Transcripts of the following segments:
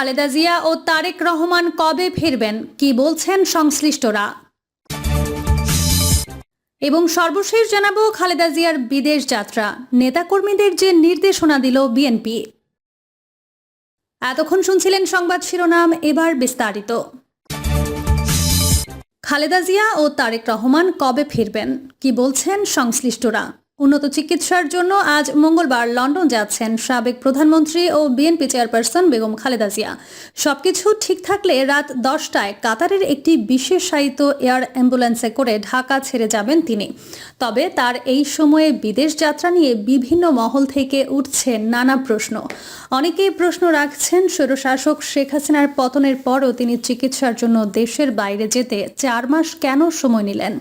খালেদা জিয়া ও তারেক রহমান কবে ফিরবেন, কি বলছেন সংশ্লিষ্টরা? এবং সর্বশেষ জানাব খালেদা জিয়ার বিদেশ যাত্রা। নেতাকর্মীদের যে নির্দেশনা দিল বিএনপি। এতক্ষণ শুনছিলেন সংবাদ শিরোনাম, এবার বিস্তারিত। খালেদা জিয়া ও তারেক রহমান কবে ফিরবেন, কি বলছেন সংশ্লিষ্টরা? উন্নত চিকিৎসার জন্য আজ মঙ্গলবার লন্ডন যাচ্ছেন সাবেক প্রধানমন্ত্রী ও বিএনপি চেয়ারপারসন বেগম খালেদা জিয়া। সবকিছু ঠিক থাকলে রাত দশটায় কাতারের একটি বিশেষায়িত এয়ার অ্যাম্বুলেন্সে করে ঢাকা ছেড়ে যাবেন তিনি। তবে তার এই সময়ে বিদেশ যাত্রা নিয়ে বিভিন্ন মহল থেকে উঠছে নানা প্রশ্ন। অনেকেই প্রশ্ন রাখছেন, স্বৈরশাসক শেখ হাসিনার পতনের পরও তিনি চিকিৎসার জন্য দেশের বাইরে যেতে চার মাস কেন সময় নিলেন?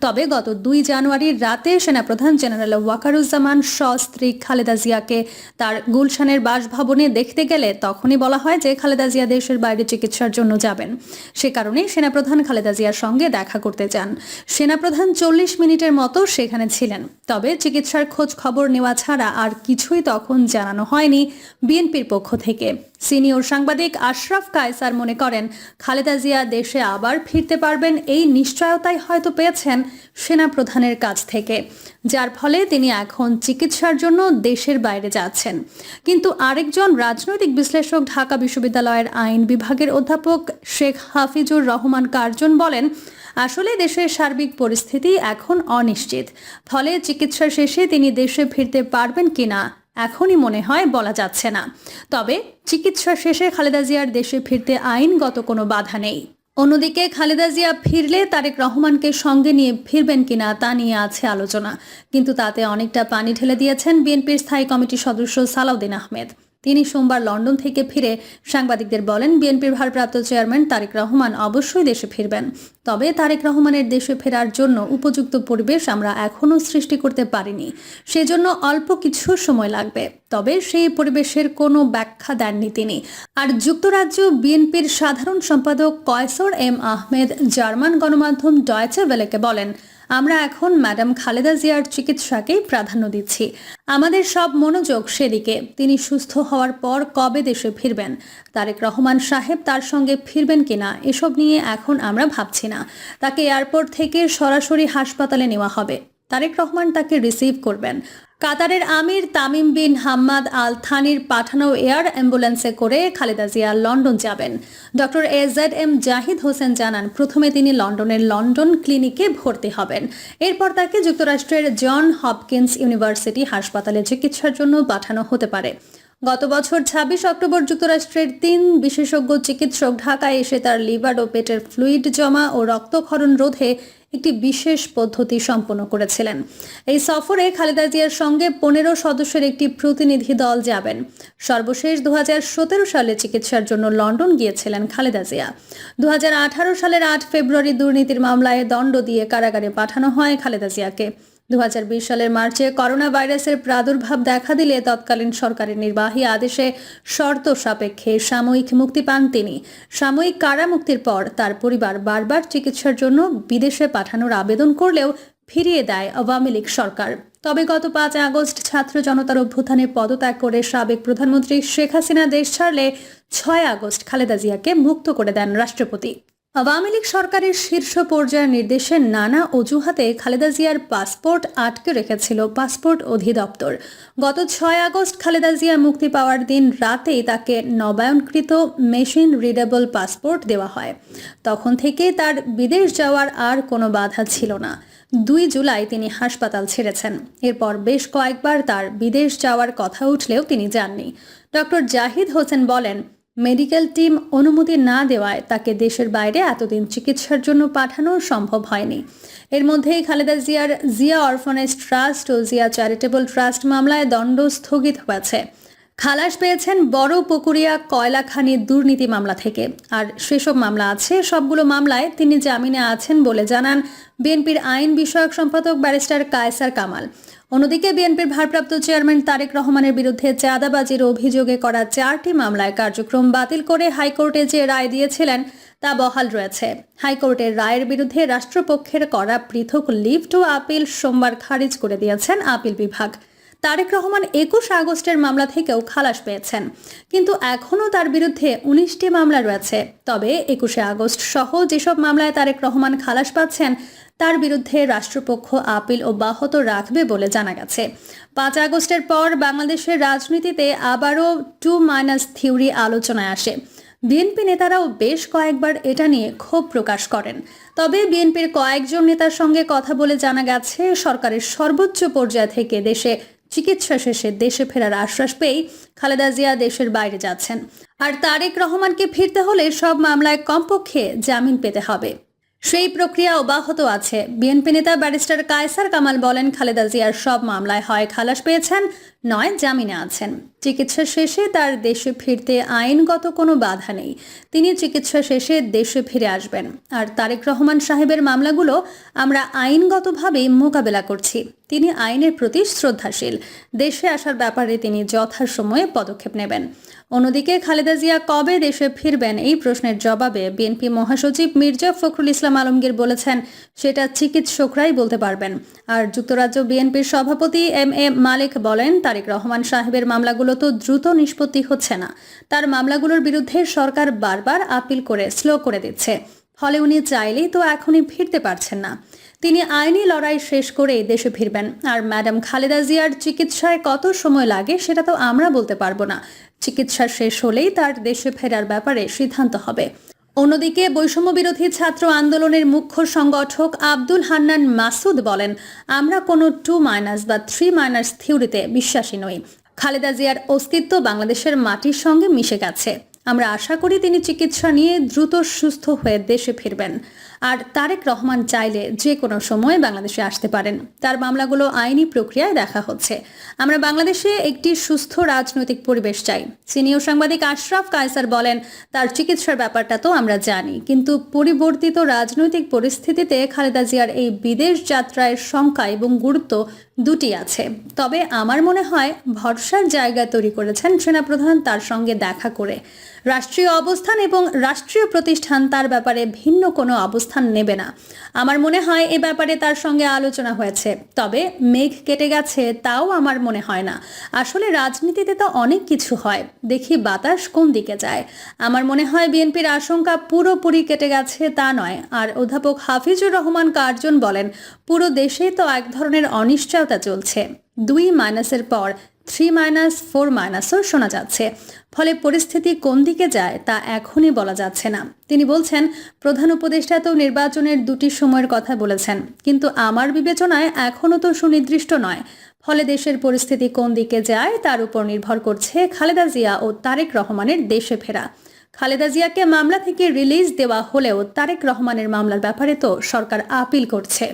তবে গত দুই জানুয়ারির রাতে সেনাপ্রধান জেনারেল ওয়াকারুজ্জামান স্ত্রী খালেদা জিয়াকে তার গুলশানের বাসভবনে দেখতে গেলে তখনই বলা হয় যে খালেদা জিয়া দেশের বাইরে চিকিৎসার জন্য যাবেন। সে কারণে সেনাপ্রধান খালেদা জিয়ার সঙ্গে দেখা করতে যান সেনাপ্রধান চল্লিশ মিনিটের মতো সেখানে ছিলেন। তবে চিকিৎসার খোঁজ খবর নেওয়া ছাড়া আর কিছুই তখন জানানো হয়নি বিএনপির পক্ষ থেকে। সিনিয়র সাংবাদিক আশরাফ কায়সার মনে করেন, খালেদা জিয়া দেশে আবার ফিরতে পারবেন এই নিশ্চয়তাই হয়তো পেয়েছেন সেনা প্রধানের কাছ থেকে। যার ফলে তিনি এখন চিকিৎসার জন্য দেশের বাইরে যাচ্ছেন। কিন্তু আরেকজন রাজনৈতিক বিশ্লেষক ঢাকা বিশ্ববিদ্যালয়ের আইন বিভাগের অধ্যাপক শেখ হাফিজুর রহমান কার্জন বলেন, আসলে দেশের সার্বিক পরিস্থিতি এখন অনিশ্চিত। ফলে চিকিৎসা শেষে তিনি দেশে ফিরতে পারবেন কিনা এখনই মনে হয় বলা যাচ্ছে না। তবে চিকিৎসা শেষে খালেদা জিয়ার দেশে ফিরতে আইনগত কোনো বাধা নেই। অন্যদিকে খালেদা জিয়া ফিরলে তারেক রহমানকে সঙ্গে নিয়ে ফিরবেন কিনা তা নিয়ে আছে আলোচনা। কিন্তু তাতে অনেকটা পানি ঢেলে দিয়েছেন বিএনপির স্থায়ী কমিটির সদস্য সালাউদ্দিন আহমেদ। তিনি সোমবার লন্ডন থেকে ফিরে সাংবাদিকদের বলেন, বিএনপির ভারপ্রাপ্ত চেয়ারম্যান তারেক রহমান অবশ্যই দেশে ফিরবেন। তবে তারেক রহমানের দেশে ফেরার জন্য উপযুক্ত পরিবেশ আমরা এখনও সৃষ্টি করতে পারিনি। সেজন্য অল্প কিছু সময় লাগবে। তবে সেই পরিবেশের কোনো ব্যাখ্যা দেননি তিনি। আর যুক্তরাজ্য বিএনপির সাধারণ সম্পাদক কয়সর এম আহমেদ জার্মান গণমাধ্যম ডয়েচে বলেন আমরা এখন ম্যাডাম খালেদা জিয়ার চিকিৎসাকেই প্রাধান্য দিচ্ছি। আমাদের সব মনোযোগ সেদিকে। তিনি সুস্থ হওয়ার পর কবে দেশে ফিরবেন? তারেক রহমান সাহেব তার সঙ্গে ফিরবেন কিনা, এসব নিয়ে এখন আমরা ভাবছি না। তাকে এয়ারপোর্ট থেকে সরাসরি হাসপাতালে নেওয়া হবে। তারেক রহমান তাকে রিসিভ করবেন। কাতারের আমির তামিম বিন হাম্মাদ আল থানির পাঠানো এয়ার অ্যাম্বুলেন্সে করে খালেদা জিয়া লন্ডন যাবেন। Doctor A Z M Zahid Hossain জানান, প্রথমে তিনি লন্ডনের লন্ডন ক্লিনিকে ভর্তি হবেন। এরপর তাকে যুক্তরাষ্ট্রের জন হপকিন্স ইউনিভার্সিটি হাসপাতালে চিকিৎসার জন্য পাঠানো হতে পারে। গত বছর ছাব্বিশ অক্টোবর যুক্তরাষ্ট্রের তিন বিশেষজ্ঞ চিকিৎসক ঢাকায় এসে তার লিভার ও পেটের ফ্লুইড জমা ও রক্তক্ষরণ রোধে একটি বিশেষ পদ্ধতি সম্পন্ন করেছিলেন। এই সফরে খালেদা জিয়ার সঙ্গে পনেরো সদস্যের একটি প্রতিনিধি দল যাবেন। সর্বশেষ দু হাজার সতেরো সালে চিকিৎসার জন্য লন্ডন গিয়েছিলেন খালেদা জিয়া। দু হাজার আঠারো সালের আট ফেব্রুয়ারি দুর্নীতির মামলায় দণ্ড দিয়ে কারাগারে পাঠানো হয় খালেদা জিয়াকে। দু হাজার বিশ সালের মার্চে করোনা ভাইরাসের প্রাদুর্ভাব দেখা দিলে তৎকালীন সরকারের নির্বাহী আদেশে শর্ত সাপেক্ষে সাময়িক মুক্তি পান তিনি। সাময়িক কারামুক্তির পর তার পরিবার বারবার চিকিৎসার জন্য বিদেশে পাঠানোর আবেদন করলেও ফিরিয়ে দেয় আওয়ামী লীগ সরকার। তবে গত পাঁচ আগস্ট ছাত্র জনতার অভ্যুত্থানে পদত্যাগ করে সাবেক প্রধানমন্ত্রী শেখ হাসিনা দেশ ছাড়লে ছয় আগস্ট খালেদা জিয়াকে মুক্ত করে দেন রাষ্ট্রপতি। আওয়ামী লীগ সরকারের শীর্ষ পর্যায়ের নির্দেশে নানা অজুহাতে খালেদা জিয়ার পাসপোর্ট আটকে রেখেছিল পাসপোর্ট অধিদপ্তর। গত ছয় আগস্ট খালেদা জিয়া মুক্তি পাওয়ার দিন রাতেই তাকে নবায়নকৃত মেশিন রিডেবল পাসপোর্ট দেওয়া হয়। তখন থেকে তার বিদেশ যাওয়ার আর কোনো বাধা ছিল না। দুই জুলাই তিনি হাসপাতাল ছেড়েছেন। এরপর বেশ কয়েকবার তার বিদেশ যাওয়ার কথা উঠলেও তিনি যাননি। ডক্টর জাহিদ হোসেন বলেন মেডিকেল টিম অনুমতি না দেওয়ায় তাকে দেশের বাইরে এতদিন চিকিৎসার জন্য পাঠানো সম্ভব হয়নি। এর মধ্যেই খালেদা জিয়ার, জিয়া অরফানেজ ট্রাস্ট ও জিয়া চ্যারিটেবল ট্রাস্ট মামলায় দণ্ড স্থগিত হয়েছে। খালাস পেয়েছেন বড় পুকুরিয়া কয়লা খানি দুর্নীতি মামলা থেকে। আর সেসব মামলা আছে, সবগুলো মামলায় তিনি জামিনে আছেন বলে জানান বিএনপির আইন বিষয়ক সম্পাদক ব্যারিস্টার কায়সার কামাল। অন্যদিকে বিএনপির ভারপ্রাপ্ত চেয়ারম্যান তারেক রহমানের বিরুদ্ধে চাঁদাবাজির অভিযোগে করা চারটি মামলায় কার্যক্রম বাতিল করে হাইকোর্টে যে রায় দিয়েছিলেন তা বহাল রয়েছে। হাইকোর্টের রায়ের বিরুদ্ধে রাষ্ট্রপক্ষের করা পৃথক লিভ টু আপিল সোমবার খারিজ করে দিয়েছেন আপিল বিভাগ। তারেক রহমান একুশ আগস্টের মামলা থেকেও খালাস পেয়েছেন। কিন্তু এখনও তার বিরুদ্ধে উনিশটি মামলা রয়েছে। তবে একুশে আগস্ট সহ যেসব মামলায় তারেক রহমান খালাস পাচ্ছেন, তার বিরুদ্ধে রাষ্ট্রপক্ষ আপিল অব্যাহত রাখবে বলে জানা গেছে। পাঁচ আগস্টের পর বাংলাদেশের রাজনীতিতে আবারও টু মাইনাস থিওরি আলোচনায় আসে। বিএনপি নেতারাও বেশ কয়েকবার এটা নিয়ে ক্ষোভ প্রকাশ করেন। তবে বিএনপির কয়েকজন নেতার সঙ্গে কথা বলে জানা গেছে, সরকারের সর্বোচ্চ পর্যায় থেকে দেশে চিকিৎসা শেষে দেশে ফেরার আশ্বাস পেয়েই খালেদা জিয়া দেশের বাইরে যাচ্ছেন। আর তারেক রহমানকে ফিরতে হলে সব মামলায় কমপক্ষে জামিন পেতে হবে। সেই প্রক্রিয়া অব্যাহত আছে। বিএনপি নেতা ব্যারিস্টার কায়সার কামাল বলেন, খালেদা জিয়ার সব মামলায় হয় খালাস পেয়েছেন, নয় জামিনে আছেন। চিকিৎসা শেষে তার দেশে ফিরতে আইনগত কোনো বাধা নেই। তিনি চিকিৎসা শেষে দেশে ফিরে আসবেন। আর তারেক রহমান সাহেবের মামলাগুলো আমরা আইনগতভাবে মোকাবেলা করছি। তিনি আইনের প্রতি শ্রদ্ধাশীল। দেশে আসার ব্যাপারে তিনি যথাসময়ে পদক্ষেপ নেবেন। অন্যদিকে খালেদা জিয়া কবে দেশে ফিরবেন এই প্রশ্নের জবাবে বিএনপি মহাসচিব মির্জা ফখরুল ইসলাম আলমগীর বলেছেন, সেটা চিকিৎসকরাই বলতে পারবেন। আর যুক্তরাজ্য বিএনপির সভাপতি এম এ মালিক বলেন, তারেক রহমান সাহেবের মামলাগুলো তো দ্রুত নিষ্পত্তি হচ্ছে না। তার মামলাগুলোর বিরুদ্ধে সরকার বারবার আপিল করে স্লো করে দিচ্ছে। ফলে উনি চাইলেই তো এখনই ফিরতে পারছেন না। তিনি আইনি লড়াই শেষ করে দেশে ফিরবেন। আর ম্যাডাম খালেদা জিয়ার চিকিৎসায় কত সময় লাগে সেটা তো আমরা বলতে পারব না। চিকিৎসা শেষ হলেই তার দেশে ফেরার ব্যাপারে সিদ্ধান্ত হবে। অন্যদিকে বৈষম্য বিরোধী ছাত্র আন্দোলনের মুখ্য সংগঠক আব্দুল হান্নান মাসুদ বলেন, আমরা কোনো টু মাইনাস বা থ্রি মাইনাস থিওরিতে বিশ্বাসী নই। খালেদা জিয়ার অস্তিত্ব বাংলাদেশের মাটির সঙ্গে মিশে গেছে। আমরা আশা করি তিনি চিকিৎসা নিয়ে দ্রুত সুস্থ হয়ে দেশে ফিরবেন। আর তারেক রহমান চাইলে যে কোনো সময় বাংলাদেশে আসতে পারেন। তার মামলাগুলো আইনি প্রক্রিয়ায় দেখা হচ্ছে। আমরা বাংলাদেশে একটি সুস্থ রাজনৈতিক পরিবেশ চাই। সিনিয়র সাংবাদিক আশরাফ কায়সার বলেন, তার চিকিৎসার ব্যাপারটা তো আমরা জানি, কিন্তু পরিবর্তিত রাজনৈতিক পরিস্থিতিতে খালেদা জিয়ার এই বিদেশ যাত্রায় সংখ্যা এবং গুরুত্ব দুটি আছে। তবে আমার মনে হয়, ভরসার জায়গা তৈরি করেছেন সেনাপ্রধান তার সঙ্গে দেখা করে। রাষ্ট্রীয় অবস্থান এবং রাষ্ট্রীয় প্রতিষ্ঠান তার ব্যাপারে ভিন্ন কোনো অবস্থান নেবে না। আমার মনে হয় এ ব্যাপারে তার সঙ্গে আলোচনা হয়েছে। তবে মেঘ কেটে গেছে তাও আমার মনে হয় না। আসলে রাজনীতিতে তো অনেক কিছু হয়। দেখি বাতাস কোন দিকে যায়। আমার মনে হয় বিএনপির আশঙ্কা পুরোপুরি কেটে গেছে তা নয়। আর অধ্যাপক হাফিজুর রহমান কার্জন বলেন, পুরো দেশেই তো এক ধরনের অনিশ্চয়তা চলছে। দুই মাইনাসের পর থ্রি মাইনাস ফোর মাইনাসও শোনা যাচ্ছে। ফলে পরিস্থিতি কোন দিকে যায় তা এখনই বলা যাচ্ছে না। তিনি বলছেন, প্রধান উপদেষ্টা তো নির্বাচনের দুটি সময়ের কথা বলেছেন, কিন্তু আমার বিবেচনায় এখনও তো সুনির্দিষ্ট নয়। ফলে দেশের পরিস্থিতি কোন দিকে যায় তার উপর নির্ভর করছে খালেদা জিয়া ও তারেক রহমানের দেশে ফেরা। খালেদা জিয়াকে মামলা থেকে রিলিজ দেওয়া হলেও তারেক রহমানের মামলার ব্যাপারে তো সরকার আপিল করছে।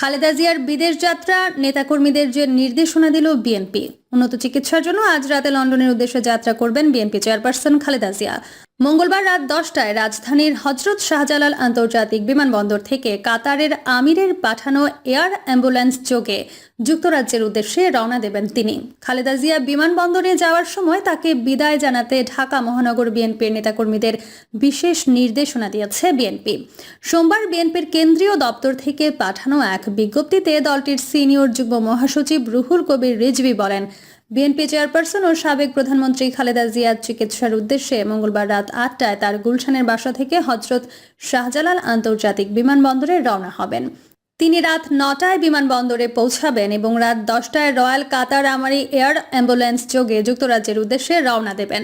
খালেদা জিয়ার বিদেশ যাত্রা নেতাকর্মীদের যে নির্দেশনা দিল বিএনপি। উন্নত চিকিৎসার জন্য আজ রাতে লন্ডনের উদ্দেশ্যে যাত্রা করবেন বিএনপি চেয়ারপারসন খালেদা জিয়া। মঙ্গলবার রাত দশটায় রাজধানীর হজরত শাহজালাল আন্তর্জাতিক বিমানবন্দর থেকে কাতারের আমিরের পাঠানো এয়ার অ্যাম্বুলেন্স যোগে যুক্তরাজ্যের উদ্দেশ্যে রওনা দেবেন তিনি। খালেদা জিয়া বিমানবন্দরে যাওয়ার সময় তাকে বিদায় জানাতে ঢাকা মহানগর বিএনপির নেতাকর্মীদের বিশেষ নির্দেশনা দিয়েছে বিএনপি। সোমবার বিএনপির কেন্দ্রীয় দপ্তর থেকে পাঠানো এক বিজ্ঞপ্তিতে দলটির সিনিয়র যুগ্ম মহাসচিব রুহুল কবির রিজভি বলেন বিএনপি চেয়ারপারসন ও সাবেক প্রধানমন্ত্রী খালেদা জিয়ার চিকিৎসার উদ্দেশ্যে মঙ্গলবার রাত আটটায় তার গুলশানের বাসা থেকে হজরত শাহজালাল আন্তর্জাতিক বিমানবন্দরে রওনা হবেন। তিনি রাত নটায় বিমানবন্দরে পৌঁছাবেন এবং রাত দশটায় রয়্যাল কাতার আমারি এয়ার অ্যাম্বুলেন্স যোগে যুক্তরাজ্যের উদ্দেশ্যে রওনা দেবেন।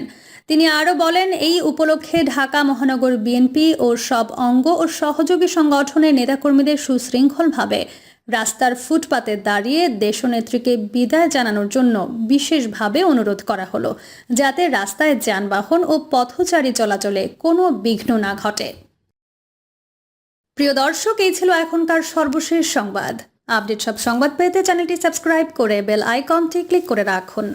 তিনি আরও বলেন, এই উপলক্ষে ঢাকা মহানগর বিএনপি ও সব অঙ্গ ও সহযোগী সংগঠনের নেতাকর্মীদের সুশৃঙ্খলভাবে রাস্তার ফুটপাতে দাঁড়িয়ে দেশনেত্রীকে বিদায় জানানোর জন্য বিশেষভাবে অনুরোধ করা হলো, যাতে রাস্তায় যানবাহন ও পথচারী চলাচলে কোনো বিঘ্ন না ঘটে। প্রিয় দর্শক, এই ছিল এখনকার সর্বশেষ সংবাদ। আপডেট সব সংবাদ পেতে চ্যানেলটি সাবস্ক্রাইব করে বেল আইকনটি ক্লিক করে রাখুন।